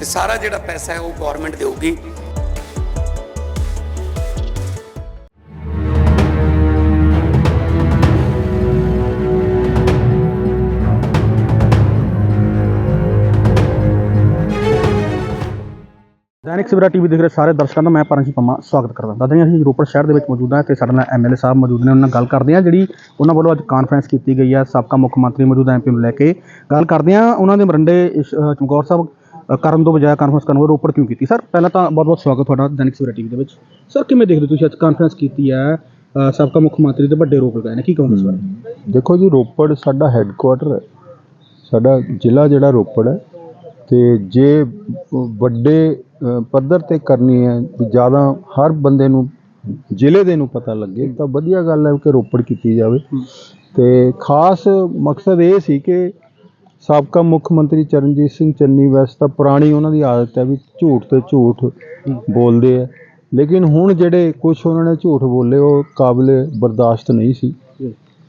ਤੇ ਸਾਰਾ ਜਿਹੜਾ ਪੈਸਾ ਹੈ ਉਹ ਗਵਰਨਮੈਂਟ ਦੇਊਗੀ। ਦੈਨਿਕ ਸਵੇਰਾ ਟੀਵੀ ਦੇਖ ਰਹੇ ਸਾਰੇ ਦਰਸ਼ਕਾਂ ਦਾ ਮੈਂ ਪਰਮਜੀਤ ਪੰਮਾ ਸਵਾਗਤ ਕਰਦਾ ਦਾਦਾ ਹਾਂ ਅਸੀਂ ਰੋਪੜ ਸ਼ਹਿਰ ਦੇ ਵਿੱਚ ਮੌਜੂਦ ਹਾਂ ਤੇ ਸਾਡੇ ਨਾਲ ਐਮਐਲਏ ਸਾਹਿਬ ਮੌਜੂਦ ਨੇ, ਉਹਨਾਂ ਨਾਲ ਗੱਲ ਕਰਦੇ ਹਾਂ, ਜਿਹੜੀ ਉਹਨਾਂ ਵੱਲੋਂ ਅੱਜ ਕਾਨਫਰੰਸ ਕੀਤੀ ਗਈ ਹੈ। ਸਾਬਕਾ ਮੁੱਖ ਮੰਤਰੀ ਮੌਜੂਦਾ ਐਮਪੀ ਨੂੰ ਲੈ ਕੇ ਗੱਲ ਕਰਦੇ ਹਾਂ। ਉਹਨਾਂ ਦੇ ਮਰੰਡੇ ਚਮਕੌਰ ਸਾਹਿਬ ਕਰਨ ਤੋਂ ਬਜਾਏ ਕਾਨਫਰੰਸ ਕਰਨ ਵੱਲੋਂ ਰੋਪੜ ਕਿਉਂ ਕੀਤੀ? ਸਰ ਪਹਿਲਾਂ ਤਾਂ ਬਹੁਤ ਬਹੁਤ ਸਵਾਗਤ ਤੁਹਾਡਾ ਦੈਨਿਕ ਸਵੇਰਾ ਟੀਵੀ ਦੇ ਵਿੱਚ। ਸਰ ਕਿਵੇਂ ਦੇਖਦੇ ਤੁਸੀਂ ਅੱਜ ਕਾਨਫਰੰਸ ਕੀਤੀ ਹੈ? ਸਾਬਕਾ ਮੁੱਖ ਮੰਤਰੀ ਦੇ ਵੱਡੇ ਰੋਲ ਗਏ ਨੇ ਕੀ ਕਹੋਗੇ ਇਸ ਬਾਰੇ? ਦੇਖੋ ਜੀ ਰੋਪੜ ਸਾਡਾ ਹੈੱਡਕੁਆਟਰ ਹੈ। ਸਾਡਾ ਜ਼ਿਲ੍ਹਾ ਜਿਹੜਾ ਰੋਪੜ ਹੈ। ਤੇ ਜੇ ਵੱਡੇ ਪੱਧਰ ਤੇ ਕਰਨੀ ਹੈ ਜ਼ਿਆਦਾ ਹਰ ਬੰਦੇ ਨੂੰ ਜ਼ਿਲ੍ਹੇ ਦੇ ਨੂੰ ਪਤਾ ਲੱਗੇ ਤਾਂ ਵਧੀਆ ਗੱਲ ਹੈ ਕਿ ਰੋਪੜ ਕੀਤੀ ਜਾਵੇ। ਤੇ ਖਾਸ ਮਕਸਦ ਇਹ ਸੀ ਕਿ ਸਾਬਕਾ ਮੁੱਖ ਮੰਤਰੀ ਚਰਨਜੀਤ ਸਿੰਘ ਚੰਨੀ ਵੈਸੇ ਤਾਂ ਪੁਰਾਣੀ ਉਹਨਾਂ ਦੀ ਆਦਤ ਹੈ ਵੀ ਝੂਠ ਤੇ ਝੂਠ ਬੋਲਦੇ ਆ। ਲੇਕਿਨ ਹੁਣ ਜਿਹੜੇ ਕੁਝ ਉਹਨਾਂ ਨੇ ਝੂਠ ਬੋਲੇ ਉਹ ਕਾਬਲੇ ਬਰਦਾਸ਼ਤ ਨਹੀਂ ਸੀ।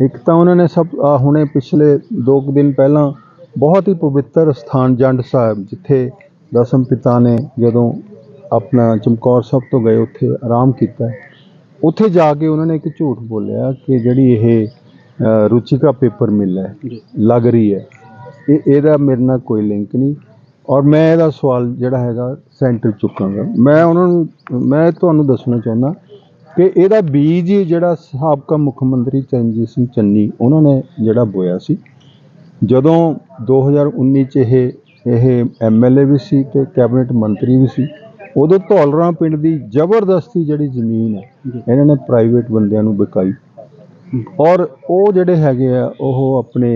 ਇੱਕ ਤਾਂ ਉਹਨਾਂ ਨੇ ਸਭ ਹੁਣੇ ਪਿਛਲੇ 2 ਦਿਨ ਪਹਿਲਾਂ ਬਹੁਤ ਹੀ ਪਵਿੱਤਰ ਸਥਾਨ ਜੰਡ ਸਾਹਿਬ ਜਿੱਥੇ ਦਸਮ ਪਿਤਾ ਨੇ ਜਦੋਂ ਆਪਣਾ ਚਮਕੌਰ ਸਾਹਿਬ ਤੋਂ ਗਏ ਉੱਥੇ ਆਰਾਮ ਕੀਤਾ। ਉੱਥੇ ਜਾ ਕੇ ਉਹਨਾਂ ਨੇ ਇੱਕ ਝੂਠ ਬੋਲਿਆ ਕਿ ਜਿਹੜੀ ਇਹ ਰੁਚਿਕਾ ਪੇਪਰ ਮਿਲ ਹੈ ਲੱਗ ਰਹੀ ਹੈ। ਇਹ ਇਹਦਾ ਮੇਰੇ ਨਾਲ ਕੋਈ ਲਿੰਕ ਨਹੀਂ। ਔਰ ਮੈਂ ਇਹਦਾ ਸਵਾਲ ਜਿਹੜਾ ਹੈਗਾ ਸੈਂਟਰ ਚੁੱਕਾਂਗਾ। ਮੈਂ ਉਹਨਾਂ ਨੂੰ ਮੈਂ ਤੁਹਾਨੂੰ ਦੱਸਣਾ ਚਾਹੁੰਦਾ ਕਿ ਇਹਦਾ ਬੀਜ ਜਿਹੜਾ ਸਾਬਕਾ ਮੁੱਖ ਮੰਤਰੀ ਚਰਨਜੀਤ ਸਿੰਘ ਚੰਨੀ ਉਹਨਾਂ ਨੇ ਜਿਹੜਾ ਬੋਇਆ ਸੀ। ਜਦੋਂ 2019 ਚ ਇਹ ਇਹ ਐਮਐਲਏ ਵੀ ਸੀ ਤੇ ਕੈਬਨਿਟ ਮੰਤਰੀ ਵੀ ਸੀ ਉਦੋਂ ਧੌਲਰਾ ਪਿੰਡ ਦੀ ਜ਼ਬਰਦਸਤੀ ਜਿਹੜੀ ਜ਼ਮੀਨ ਹੈ ਇਹਨਾਂ ਨੇ ਪ੍ਰਾਈਵੇਟ ਬੰਦਿਆਂ ਨੂੰ ਵਿਕਾਈ। ਔਰ ਉਹ ਜਿਹੜੇ ਹੈਗੇ ਆ ਉਹ ਆਪਣੇ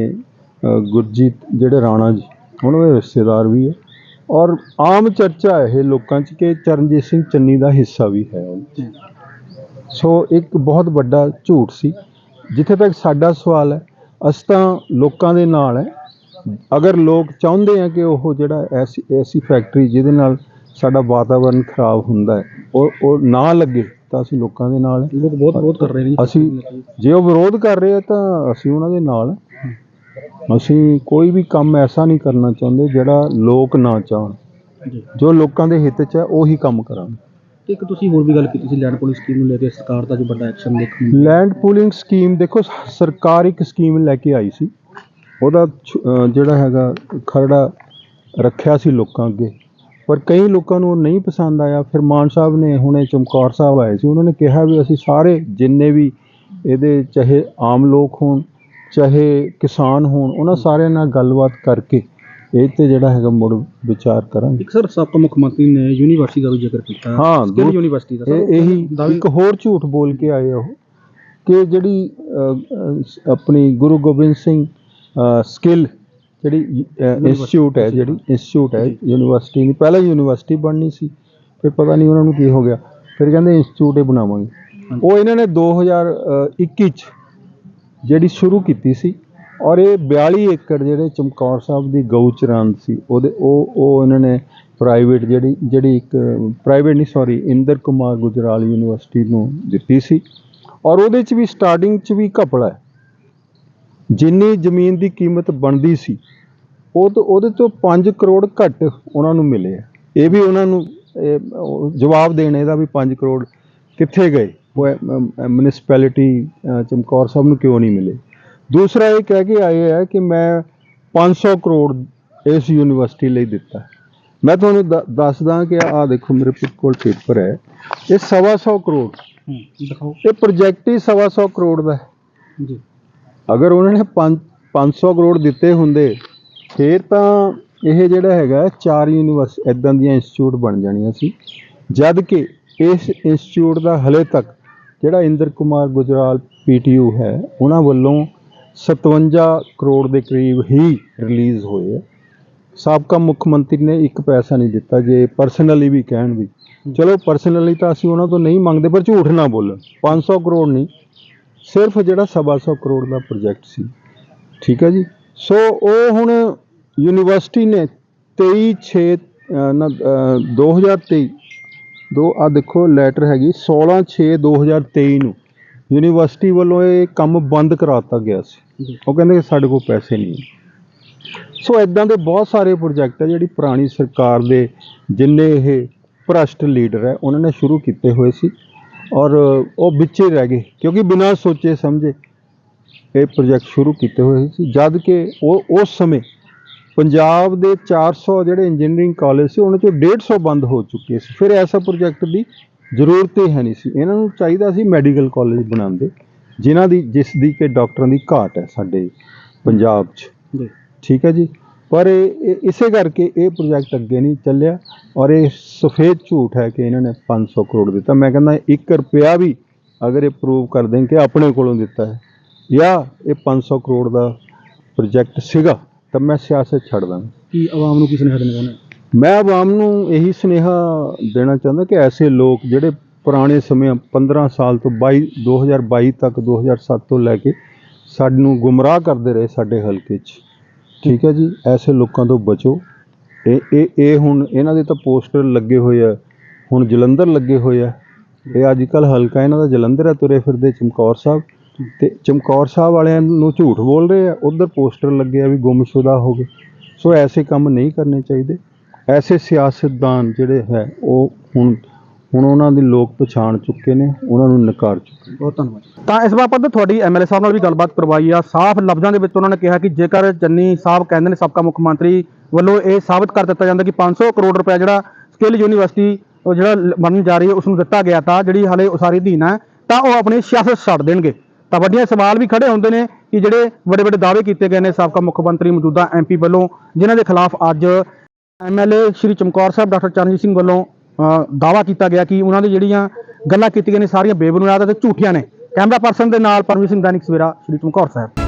ਗੁਰਜੀਤ ਜਿਹੜੇ ਰਾਣਾ ਜੀ ਉਹਨਾਂ ਦੇ ਰਿਸ਼ਤੇਦਾਰ ਵੀ ਹੈ ਔਰ ਆਮ ਚਰਚਾ ਹੈ ਇਹ ਲੋਕਾਂ 'ਚ ਕਿ ਚਰਨਜੀਤ ਸਿੰਘ ਚੰਨੀ ਦਾ ਹਿੱਸਾ ਵੀ ਹੈ। ਸੋ ਇੱਕ ਬਹੁਤ ਵੱਡਾ ਝੂਠ ਸੀ ਜਿੱਥੇ ਤੱਕ ਸਾਡਾ ਸਵਾਲ ਹੈ ਅਸੀਂ ਤਾਂ ਲੋਕਾਂ ਦੇ ਨਾਲ ਹੈ ਅਗਰ ਲੋਕ ਚਾਹੁੰਦੇ ਆ ਕਿ ਉਹ ਜਿਹੜਾ ਐਸੀ ਐਸੀ ਫੈਕਟਰੀ ਜਿਹਦੇ ਨਾਲ ਸਾਡਾ ਵਾਤਾਵਰਣ ਖਰਾਬ ਹੁੰਦਾ ਹੈ ਉਹ ਉਹ ਨਾ ਲੱਗੇ ਤਾਂ ਅਸੀਂ ਲੋਕਾਂ ਦੇ ਨਾਲ ਬਹੁਤ ਬਹੁਤ ਕਰ ਰਹੇ ਨੇ। ਅਸੀਂ ਜੇ ਉਹ ਵਿਰੋਧ ਕਰ ਰਹੇ ਆ ਤਾਂ ਅਸੀਂ ਉਹਨਾਂ ਦੇ ਨਾਲ ਹਾਂ। ਅਸੀਂ ਕੋਈ ਵੀ ਕੰਮ ਐਸਾ ਨਹੀਂ ਕਰਨਾ ਚਾਹੁੰਦੇ ਜਿਹੜਾ ਲੋਕ ਨਾ ਚਾਹਣ। ਜੀ। ਜੋ ਲੋਕਾਂ ਦੇ ਹਿੱਤ 'ਚ ਹੈ ਉਹੀ ਕੰਮ ਕਰਾਂਗੇ। ਤੇ ਇੱਕ ਤੁਸੀਂ ਹੋਰ ਵੀ ਗੱਲ ਕੀਤੀ ਸੀ ਲੈਂਡ ਪੁਲਿਸ ਸਕੀਮ ਨੂੰ ਲੈ ਕੇ ਸਰਕਾਰ ਦਾ ਜੋ ਵੱਡਾ ਐਕਸ਼ਨ ਦੇਖਣ ਨੂੰ ਲੈਂਡ ਪੂਲਿੰਗ ਸਕੀਮ ਦੇਖੋ ਸ- ਸਰਕਾਰ ਇੱਕ ਸਕੀਮ ਲੈ ਕੇ ਆਈ ਸੀ। ਉਹਦਾ ਛ- ਅਹ ਜਿਹੜਾ ਹੈਗਾ ਖਰੜਾ ਰੱਖਿਆ ਸੀ ਲੋਕਾਂ ਅੱਗੇ। ਪਰ ਕਈ ਲੋਕਾਂ ਨੂੰ ਉਹ ਨਹੀਂ ਪਸੰਦ ਆਇਆ। ਫਿਰ ਮਾਨ ਸਾਹਿਬ ਨੇ ਹੁਣੇ ਚਮਕੌਰ ਸਾਹਿਬ ਆਏ ਸੀ। ਉਹਨਾਂ ਨੇ ਕਿਹਾ ਵੀ ਅਸੀਂ ਸਾਰੇ ਜਿੰਨੇ ਵੀ ਇਹਦੇ ਚਾਹੇ ਆਮ ਲੋਕ ਹੋਣ ਚਾਹੇ ਕਿਸਾਨ ਹੋਣ ਉਹਨਾਂ ਸਾਰਿਆਂ ਨਾਲ ਗੱਲਬਾਤ ਕਰਕੇ ਇਹ ਤੇ ਜਿਹੜਾ ਹੈਗਾ ਮੁੜ ਵਿਚਾਰ ਕਰਾਂਗੇ। ਇੱਕ ਸਰ ਸਾਬਕਾ ਮੁੱਖ ਮੰਤਰੀ ਨੇ ਯੂਨੀਵਰਸਿਟੀ ਦਾ ਵੀ ਜ਼ਿਕਰ ਕੀਤਾ। ਹਾਂ, ਸਕਿੱਲ ਦੂ- ਯੂਨੀਵਰਸਿਟੀ ਦਾ ਇਹ ਇਹੀ ਇੱਕ ਹੋਰ ਝੂਠ ਬੋਲ ਕੇ ਆਏ ਉਹ ਕਿ ਜਿਹੜੀ ਆਪਣੀ ਗੁਰੂ ਗੋਬਿੰਦ ਸਿੰਘ ਸਕਿੱਲ ਜਿਹੜੀ ਇੰਸਟੀਚਿਊਟ ਹੈ ਜਿਹੜੀ ਇੰਸਟੀਚਿਊਟ ਹੈ ਯੂਨੀਵਰਸਿਟੀ ਨਹੀਂ ਪਹਿਲਾਂ ਯੂਨੀਵਰਸਿਟੀ ਬਣਨੀ ਸੀ ਫਿਰ ਪਤਾ ਨਹੀਂ ਉਹਨਾਂ ਨੂੰ ਕੀ ਹੋ ਗਿਆ। ਫਿਰ ਕਹਿੰਦੇ ਇੰਸਟੀਚਿਊਟ ਹੀ ਬਣਾਵਾਂਗੇ। ਉਹ ਇਹਨਾਂ ਨੇ 2021 ਚ ਜਿਹੜੀ ਸ਼ੁਰੂ ਕੀਤੀ ਸੀ ਔਰ ਇਹ 42 ਏਕੜ ਜਿਹੜੇ ਚਮਕੌਰ ਸਾਹਿਬ ਦੀ ਗਊ ਚਰਾਂਦ ਸੀ, ਉਹਦੇ ਉਹ ਉਹ ਇਹਨਾਂ ਨੇ ਪ੍ਰਾਈਵੇਟ ਜਿਹੜੀ ਜਿਹੜੀ ਇੱਕ ਪ੍ਰਾਈਵੇਟ ਨਹੀਂ ਸੌਰੀ ਇੰਦਰ ਕੁਮਾਰ ਗੁਜਰਾਲ ਯੂਨੀਵਰਸਿਟੀ ਨੂੰ ਦਿੱਤੀ ਸੀ ਔਰ ਉਹਦੇ ਚ ਵੀ ਸਟਾਰਟਿੰਗ ਚ ਵੀ ਘਪਲਾ ਹੈ। ਜਿੰਨੀ ਜ਼ਮੀਨ ਦੀ ਕੀਮਤ ਬਣਦੀ ਸੀ ਉਹ ਤੋਂ ਉਹਦੇ ਤੋਂ 5 ਕਰੋੜ ਘੱਟ ਉਹਨਾਂ ਨੂੰ ਮਿਲੇ ਆ। ਇਹ ਵੀ ਉਹਨਾਂ ਨੂੰ ਜਵਾਬ ਦੇਣ ਇਹਦਾ ਵੀ 5 ਕਰੋੜ ਕਿੱਥੇ ਗਏ? ਮਿਊਨਿਸਪੈਲਿਟੀ ਚਮਕੌਰ ਸਾਹਿਬ ਨੂੰ ਕਿਉਂ ਨਹੀਂ ਮਿਲੇ ਦੂਸਰਾ ਇਹ ਕਹਿ ਕੇ ਆਏ ਹੈ ਕਿ ਮੈਂ 500 ਕਰੋੜ ਇਸ ਯੂਨੀਵਰਸਿਟੀ ਲਈ ਦਿੱਤਾ ਮੈਂ ਤੁਹਾਨੂੰ ਦੱਸਦਾ ਕਿ ਆਹ ਦੇਖੋ ਮੇਰੇ ਕੋਲ ਪੇਪਰ ਹੈ ਇਹ ਸਵਾ ਸੌ ਕਰੋੜ ਦਿਖਾਓ ਇਹ ਪ੍ਰੋਜੈਕਟ ਹੀ ਸਵਾ ਸੌ ਕਰੋੜ ਦਾ ਹੈ ਜੀ ਅਗਰ ਉਹਨਾਂ ਨੇ 500 ਕਰੋੜ ਦਿੱਤੇ ਹੁੰਦੇ ਫਿਰ ਤਾਂ ਇਹ ਜਿਹੜਾ ਹੈਗਾ ਚਾਰ ਯੂਨੀਵਰਸ ਇਦਾਂ ਦੀਆਂ ਇੰਸਟੀਚਿਊਟ ਬਣ ਜਾਣੀਆਂ ਸੀ ਜਦ ਕਿ ਇਸ ਇੰਸਟੀਚਿਊਟ ਦਾ ਹਲੇ ਤੱਕ ਜਿਹੜਾ ਇੰਦਰ ਕੁਮਾਰ ਗੁਜਰਾਲ ਪੀਟੀਯੂ ਹੈ ਉਹਨਾਂ ਵੱਲੋਂ 57 ਕਰੋੜ ਦੇ ਕਰੀਬ ਹੀ ਰਿਲੀਜ਼ ਹੋਏ ਹੈ ਸਾਬਕਾ ਮੁੱਖ ਮੰਤਰੀ ਨੇ ਇੱਕ ਪੈਸਾ ਨਹੀਂ ਦਿੱਤਾ ਜੇ ਪਰਸਨਲੀ ਵੀ ਕਹਿਣ ਵੀ। ਚਲੋ ਪਰਸਨਲੀ ਤਾਂ ਅਸੀਂ ਉਹਨਾਂ ਤੋਂ ਨਹੀਂ ਮੰਗਦੇ ਪਰ ਝੂਠ ਨਾ ਬੋਲਣ। 500 ਕਰੋੜ ਨਹੀਂ ਸਿਰਫ ਜਿਹੜਾ ਸਵਾ ਸੌ ਕਰੋੜ ਦਾ ਪ੍ਰੋਜੈਕਟ ਸੀ। ਠੀਕ ਹੈ ਜੀ? ਸੋ ਉਹ ਹੁਣ ਯੂਨੀਵਰਸਿਟੀ ਨੇ 23 6 ਨਾ ਅਹ, 2023 ਦੋ ਆ ਦੇਖੋ ਲੈਟਰ ਹੈਗੀ 16 6 2023 ਨੂੰ। ਯੂਨੀਵਰਸਿਟੀ ਵੱਲੋਂ ਇਹ ਕੰਮ ਬੰਦ ਕਰਾਤਾ ਗਿਆ ਸੀ। ਉਹ ਕਹਿੰਦੇ ਕਿ ਸਾਡੇ ਕੋਲ ਪੈਸੇ ਨਹੀਂ। ਸੋ ਇਦਾਂ ਦੇ ਬਹੁਤ ਸਾਰੇ ਪ੍ਰੋਜੈਕਟ ਹੈ ਜਿਹੜੀ ਪੁਰਾਣੀ ਸਰਕਾਰ ਦੇ ਜਿੰਨੇ ਇਹ ਭ੍ਰਸ਼ਟ ਲੀਡਰ ਹੈ ਉਹਨਾਂ ਨੇ ਸ਼ੁਰੂ ਕੀਤੇ ਹੋਏ ਸੀ। ਔਰ ਉਹ ਵਿੱਚੇ ਰਹਿ ਗਏ। ਕਿਉਂਕਿ ਬਿਨਾਂ ਸੋਚੇ ਸਮਝੇ ਇਹ ਪ੍ਰੋਜੈਕਟ ਸ਼ੁਰੂ ਕੀਤੇ ਹੋਏ ਸੀ। ਜਦ ਕਿ ਉਹ ਉਸ ਸਮੇਂ ਪੰਜਾਬ ਦੇ 400 ਜਿਹੜੇ ਇੰਜੀਨੀਅਰਿੰਗ ਕਾਲਜ ਸੀ ਉਹਨਾਂ ਚੋਂ 150 ਬੰਦ ਹੋ ਚੁੱਕੇ ਸੀ। ਫਿਰ ਐਸਾ ਪ੍ਰੋਜੈਕਟ ਦੀ ਜ਼ਰੂਰਤ ਹੀ ਹੈ ਨਹੀਂ ਸੀ। ਇਹਨਾਂ ਨੂੰ ਚਾਹੀਦਾ ਸੀ ਮੈਡੀਕਲ ਕਾਲਜ ਬਣਾਉਂਦੇ ਜਿਨ੍ਹਾਂ ਦੀ ਜਿਸ ਦੀ ਕਿ ਡਾਕਟਰਾਂ ਦੀ ਘਾਟ ਹੈ ਸਾਡੇ ਪੰਜਾਬ 'ਚ। ਠੀਕ ਹੈ ਜੀ? ਪਰ ਇਹ- ਇਸੇ ਕਰਕੇ ਇਹ ਪ੍ਰੋਜੈਕਟ ਅੱਗੇ ਨਹੀਂ ਚੱਲਿਆ ਔਰ ਇਹ ਸਫੇਦ ਝੂਠ ਹੈ ਕਿ ਇਹਨਾਂ ਨੇ 500 ਕਰੋੜ ਦਿੱਤਾ। ਮੈਂ ਕਹਿੰਦਾ 1 ਰੁਪਿਆ ਵੀ ਅਗਰ ਇਹ ਪ੍ਰੂਵ ਕਰ ਦੇਣ ਕਿ ਆਪਣੇ ਕੋਲੋਂ ਦਿੱਤਾ ਹੈ ਜਾਂ ਇਹ 500 ਕਰੋੜ ਦਾ ਪ੍ਰੋਜੈਕਟ ਸੀਗਾ ਤਾਂ ਮੈਂ ਸਿਆਸਤ ਛੱਡ ਦਾਂਗਾ। ਕੀ ਆਵਾਮ ਨੂੰ ਕੀ ਸੁਨੇਹਾ ਦੇਣਾ ਚਾਹੁੰਦੇ ਹੋ? ਮੈਂ ਆਵਾਮ ਨੂੰ ਇਹੀ ਸੁਨੇਹਾ ਦੇਣਾ ਚਾਹੁੰਦਾ ਕਿ ਐਸੇ ਲੋਕ ਜਿਹੜੇ ਪੁਰਾਣੇ ਸਮੇਂ 15 ਸਾਲ ਤੋਂ 22 2022 ਤੱਕ 2007 ਤੋਂ ਲੈ ਕੇ ਸਾਨੂੰ ਗੁੰਮਰਾਹ ਕਰਦੇ ਰਹੇ ਸਾਡੇ ਹਲਕੇ 'ਚ। ਠੀਕ ਹੈ ਜੀ ਐਸੇ ਲੋਕਾਂ ਤੋਂ ਬਚੋ। ਇਹ ਇਹ ਇਹ ਹੁਣ ਇਹਨਾਂ ਦੇ ਤਾਂ ਪੋਸਟਰ ਲੱਗੇ ਹੋਏ ਆ ਹੁਣ ਜਲੰਧਰ ਲੱਗੇ ਹੋਏ ਆ। ਇਹ ਅੱਜ ਕੱਲ ਹਲਕਾ ਇਹਨਾਂ ਦਾ ਜਲੰਧਰ ਹੈ ਤੁਰੇ ਫਿਰਦੇ ਚਮਕੌਰ ਸਾਹਿਬ। ਤੇ ਚਮਕੌਰ ਸਾਹਿਬ ਵਾਲਿਆਂ ਨੂੰ ਝੂਠ ਬੋਲ ਰਹੇ ਆ ਉਧਰ ਪੋਸਟਰ ਲੱਗੇ ਆ ਵੀ ਗੁੰਮਸ਼ੁਦਾ ਹੋ ਗਏ। ਸੋ ਐਸੇ ਕੰਮ ਨਹੀਂ ਕਰਨੇ ਚਾਹੀਦੇ। ਐਸੇ ਸਿਆਸਤਦਾਨ ਜਿਹੜੇ ਹੈ ਉਹ ਹੁਣ ਹੁਣ ਉਹਨਾਂ ਦੀ ਲੋਕ ਪਛਾਣ ਚੁੱਕੇ ਨੇ ਉਹਨਾਂ ਨੂੰ ਨਕਾਰ ਚੁੱਕੇ ਨੇ। ਬਹੁਤ ਧੰਨਵਾਦ ਤਾਂ ਇਸ ਬਾਬਤ ਤੁਹਾਡੀ ਐਮਐਲਏ ਸਾਹਿਬ ਨਾਲ ਵੀ ਗੱਲਬਾਤ ਕਰਵਾਈ ਆ। ਸਾਫ਼ ਲਫ਼ਜ਼ਾਂ ਦੇ ਵਿੱਚ ਉਹਨਾਂ ਨੇ ਕਿਹਾ ਕਿ ਜੇਕਰ ਚੰਨੀ ਸਾਹਿਬ ਕਹਿੰਦੇ ਨੇ ਸਾਬਕਾ ਮੁੱਖ ਮੰਤਰੀ ਵੱਲੋਂ ਇਹ ਸਾਬਤ ਕਰ ਦਿੱਤਾ ਜਾਂਦਾ ਕਿ 500 ਕਰੋੜ ਰੁਪਏ ਜਿਹੜਾ ਸਕਿੱਲ ਯੂਨੀਵਰਸਿਟੀ ਉਹ ਜਿਹੜਾ ਬਣਨ ਜਾ ਰਹੀ ਹੈ ਉਸ ਨੂੰ ਦਿੱਤਾ ਗਿਆ ਤਾਂ ਜਿਹੜੀ ਹਾਲੇ ਉਸਾਰੀ ਅਧੀਨ ਹੈ ਤਾਂ ਉਹ ਆਪਣੀ ਸਿਆਸਤ ਛੱਡ ਦੇਣਗੇ। ਤਾਂ ਵੱਡੀਆਂ ਸਵਾਲ ਵੀ ਖੜੇ ਹੁੰਦੇ ਨੇ ਕਿ ਜਿਹੜੇ ਵੱਡੇ ਵੱਡੇ ਦਾਅਵੇ ਕੀਤੇ ਗਏ ਨੇ ਸਾਬਕਾ ਮੁੱਖ ਮੰਤਰੀ ਮੌਜੂਦਾ ਐਮਪੀ ਵੱਲੋਂ ਜਿਨ੍ਹਾਂ ਦੇ ਖਿਲਾਫ ਅੱਜ ਐਮਐਲਏ ਸ਼੍ਰੀ ਚਮਕੌਰ ਸਾਹਿਬ ਡਾਕਟਰ ਚਰਨਜੀਤ ਸਿੰਘ ਵੱਲੋਂ ਅ, ਦਾਅਵਾ ਕੀਤਾ ਗਿਆ ਕਿ ਉਹਨਾਂ ਦੀ ਜਿਹੜੀਆਂ ਗੱਲਾਂ ਕੀਤੀਆਂ ਨੇ ਸਾਰੀਆਂ ਬੇਬੁਨਿਆਦ ਅਤੇ ਝੂਠੀਆਂ ਨੇ। ਕੈਮਰਾ ਪਰਸਨ ਦੇ ਨਾਲ ਪਰਮਜੀਤ ਸਿੰਘ ਦੈਨਿਕ ਸਵੇਰਾ ਸ਼੍ਰੀ ਚਮਕੌਰ ਸਾਹਿਬ।